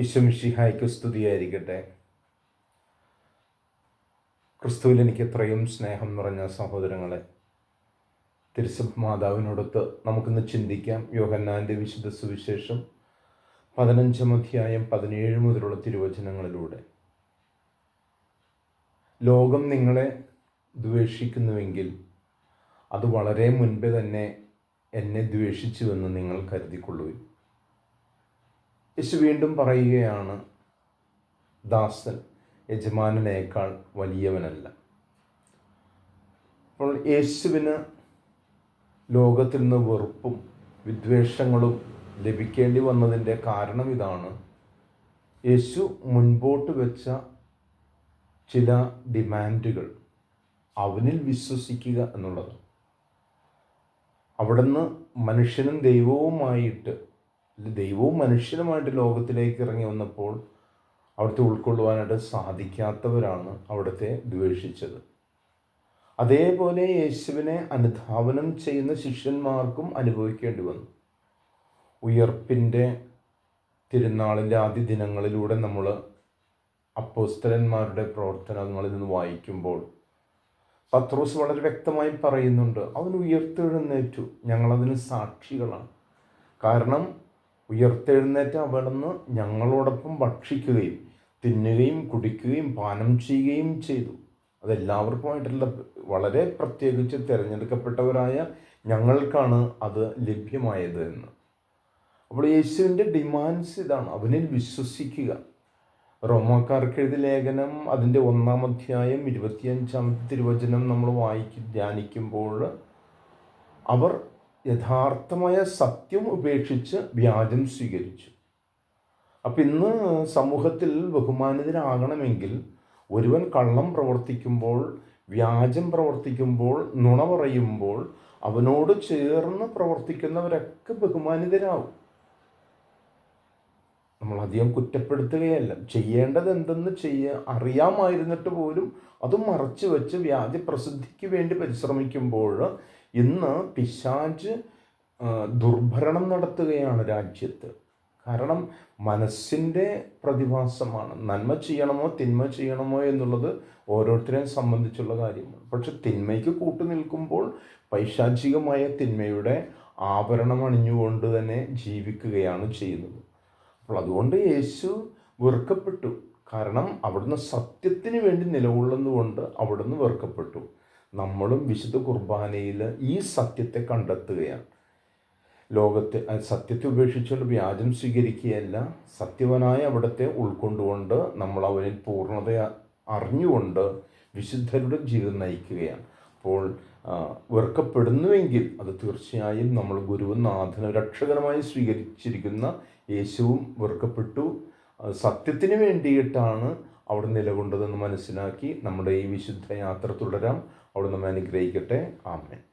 ഈശ്വമിഷിഹായ്ക്ക് സ്തുതിയായിരിക്കട്ടെ. ക്രിസ്തുവിൽ എനിക്ക് എത്രയും സ്നേഹം നിറഞ്ഞ സഹോദരങ്ങളെ തിരുസഭ മാതാവിനോടൊത്ത് നമുക്കിന്ന് ചിന്തിക്കാം. യോഹന്നാന്റെ വിശുദ്ധ സുവിശേഷം പതിനഞ്ചാം അധ്യായം പതിനേഴ് മുതലുള്ള തിരുവചനങ്ങളിലൂടെ. ലോകം നിങ്ങളെ ദ്വേഷിക്കുന്നുവെങ്കിൽ അത് വളരെ മുൻപേ തന്നെ എന്നെ ദ്വേഷിച്ചുവെന്ന് നിങ്ങൾ കരുതിക്കൊള്ളുവിൻ. യേശു വീണ്ടും പറയുകയാണ് ദാസൻ യജമാനനേക്കാൾ വലിയവനല്ല. അപ്പോൾ യേശുവിന് ലോകത്തിൽ നിന്ന് വെറുപ്പും വിദ്വേഷങ്ങളും ലഭിക്കേണ്ടി വന്നതിന്റെ കാരണം ഇതാണ്. യേശു മുൻപോട്ട് വെച്ച ചില ഡിമാൻഡുകൾ അവനിൽ വിശ്വസിക്കുക എന്നുള്ളത്. അവിടുന്ന് മനുഷ്യനും ദൈവവുമായിട്ട് ദൈവവും മനുഷ്യനുമായിട്ട് ലോകത്തിലേക്ക് ഇറങ്ങി വന്നപ്പോൾ അവിടുത്തെ ഉൾക്കൊള്ളുവാനായിട്ട് സാധിക്കാത്തവരാണ് അവിടുത്തെ ദ്വേഷിച്ചത്. അതേപോലെ യേശുവിനെ അനുധാവനം ചെയ്യുന്ന ശിഷ്യന്മാർക്കും അനുഭവിക്കേണ്ടി വന്നു. ഉയർപ്പിന്റെ തിരുനാളിന്റെ ആദ്യ ദിനങ്ങളിലൂടെ നമ്മൾ അപ്പോസ്തലന്മാരുടെ പ്രവർത്തനങ്ങളിൽ നിന്ന് വായിക്കുമ്പോൾ പത്രോസ് വളരെ വ്യക്തമായി പറയുന്നുണ്ട് അവൻ ഉയർത്തെഴുന്നേറ്റു ഞങ്ങളതിന് സാക്ഷികളാണ്. കാരണം ഉയർത്തെഴുന്നേറ്റ അവിടുന്ന് ഞങ്ങളോടൊപ്പം ഭക്ഷിക്കുകയും തിന്നുകയും കുടിക്കുകയും പാനം ചെയ്യുകയും ചെയ്തു. അതെല്ലാവർക്കുമായിട്ടുള്ള വളരെ പ്രത്യേകിച്ച് തിരഞ്ഞെടുക്കപ്പെട്ടവരായ ഞങ്ങൾക്കാണ് അത് ലഭ്യമായത് എന്ന്. അപ്പോൾ യേശുവിന്റെ ഡിമാൻഡ്സ് ഇതാണ്. അവനിൽ വിശ്വസിക്കുക. റോമാക്കാർക്ക് എഴുതിയ ലേഖനം അതിന്റെ ഒന്നാം അധ്യായം ഇരുപത്തിയഞ്ചാം തിരുവചനം നമ്മൾ വായിക്കും ധ്യാനിക്കുമ്പോൾ അവർ യഥാർത്ഥമായ സത്യം ഉപേക്ഷിച്ച് വ്യാജം സ്വീകരിച്ചു. അപ്പം ഇന്ന് സമൂഹത്തിൽ ബഹുമാനിതരാകണമെങ്കിൽ ഒരുവൻ കള്ളം പ്രവർത്തിക്കുമ്പോൾ വ്യാജം പ്രവർത്തിക്കുമ്പോൾ നുണ പറയുമ്പോൾ അവനോട് ചേർന്ന് പ്രവർത്തിക്കുന്നവരൊക്കെ ബഹുമാനിതരാകും നമ്മൾ അധികം കുറ്റപ്പെടുത്തുകയല്ല. ചെയ്യേണ്ടത് എന്തെന്ന് ചെയ്യുക അറിയാമായിരുന്നിട്ട് പോലും അത് മറച്ചു വെച്ച് വ്യാജ പ്രസിദ്ധിക്ക് വേണ്ടി പരിശ്രമിക്കുമ്പോൾ ഇന്ന് പിശാജ് ദുർഭരണം നടത്തുകയാണ് രാജ്യത്ത്. കാരണം മനസ്സിന്റെ പ്രതിഭാസമാണ്. നന്മ ചെയ്യണമോ തിന്മ ചെയ്യണമോ എന്നുള്ളത് ഓരോരുത്തരെയും സംബന്ധിച്ചുള്ള കാര്യമാണ്. പക്ഷെ തിന്മയ്ക്ക് കൂട്ടു നിൽക്കുമ്പോൾ പൈശാചികമായ തിന്മയുടെ ആഭരണം അണിഞ്ഞുകൊണ്ട് തന്നെ ജീവിക്കുകയാണ് ചെയ്യുന്നത്. അപ്പോൾ അതുകൊണ്ട് യേശു വെറുക്കപ്പെട്ടു. കാരണം അവിടുന്ന് സത്യത്തിന് വേണ്ടി നിലകൊള്ളുന്നതുകൊണ്ട് അവിടുന്ന് വെറുക്കപ്പെട്ടു. നമ്മളും വിശുദ്ധ കുർബാനയിൽ ഈ സത്യത്തെ കണ്ടെത്തുകയാണ്. ലോകത്തെ സത്യത്തെ ഉപേക്ഷിച്ചുകൊണ്ട് വ്യാജം സ്വീകരിക്കുകയല്ല സത്യവനായ അവിടത്തെ ഉൾക്കൊണ്ടുകൊണ്ട് നമ്മൾ അവരിൽ പൂർണത അറിഞ്ഞുകൊണ്ട് വിശുദ്ധരുടെ ജീവിതം നയിക്കുകയാണ്. അപ്പോൾ വെറുക്കപ്പെടുന്നുവെങ്കിൽ അത് തീർച്ചയായും നമ്മൾ ഗുരുവും നാഥനും രക്ഷകനുമായി സ്വീകരിച്ചിരിക്കുന്ന യേശുവും വെറുക്കപ്പെട്ടു. സത്യത്തിന് വേണ്ടിയിട്ടാണ് അവിടെ നിലകൊണ്ടതെന്ന് മനസ്സിലാക്കി നമ്മുടെ ഈ വിശുദ്ധ യാത്ര തുടരാം. അവിടെ നമ്മൾ അനുഗ്രഹിക്കട്ടെ. ആമേൻ.